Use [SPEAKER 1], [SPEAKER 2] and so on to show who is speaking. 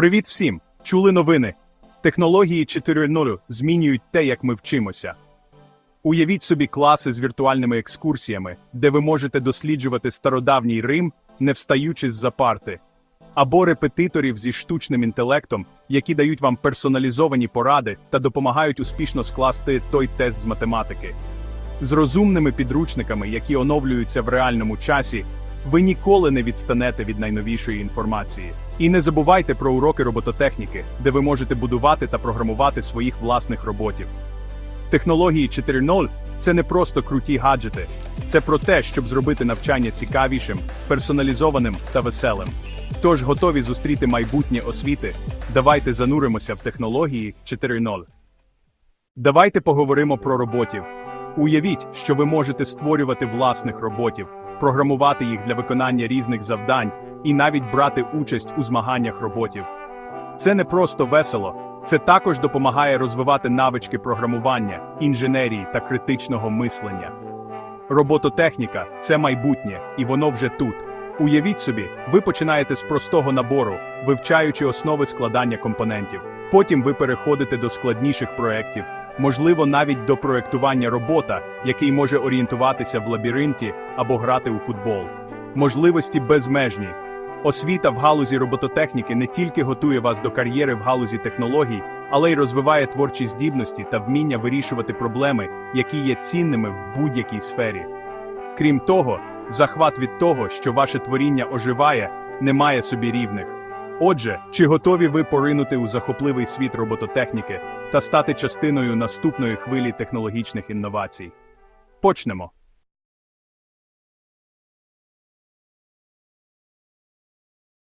[SPEAKER 1] Привіт всім! Чули новини? Технології 4.0 змінюють те, як ми вчимося. Уявіть собі класи з віртуальними екскурсіями, де ви можете досліджувати стародавній Рим, не встаючи з-за парти, або репетиторів зі штучним інтелектом, які дають вам персоналізовані поради та допомагають успішно скласти той тест з математики. З розумними підручниками, які оновлюються в реальному часі, ви ніколи не відстанете від найновішої інформації. І не забувайте про уроки робототехніки, де ви можете будувати та програмувати своїх власних роботів. Технології 4.0 – це не просто круті гаджети, це про те, щоб зробити навчання цікавішим, персоналізованим та веселим. Тож готові зустріти майбутнє освіти. Давайте зануримося в технології 4.0. Давайте поговоримо про роботів. Уявіть, що ви можете створювати власних роботів, програмувати їх для виконання різних завдань і навіть брати участь у змаганнях роботів. Це не просто весело, це також допомагає розвивати навички програмування, інженерії та критичного мислення. Робототехніка це майбутнє, і воно вже тут. Уявіть собі, ви починаєте з простого набору, вивчаючи основи складання компонентів. Потім ви переходите до складніших проєктів, можливо, навіть до проєктування робота, який може орієнтуватися в лабіринті або грати у футбол. Можливості безмежні. Освіта в галузі робототехніки не тільки готує вас до кар'єри в галузі технологій, але й розвиває творчі здібності та вміння вирішувати проблеми, які є цінними в будь-якій сфері. Крім того, захват від того, що ваше творіння оживає, не має собі рівних. Отже, чи готові ви поринути у захопливий світ робототехніки та стати частиною наступної хвилі технологічних інновацій? Почнемо.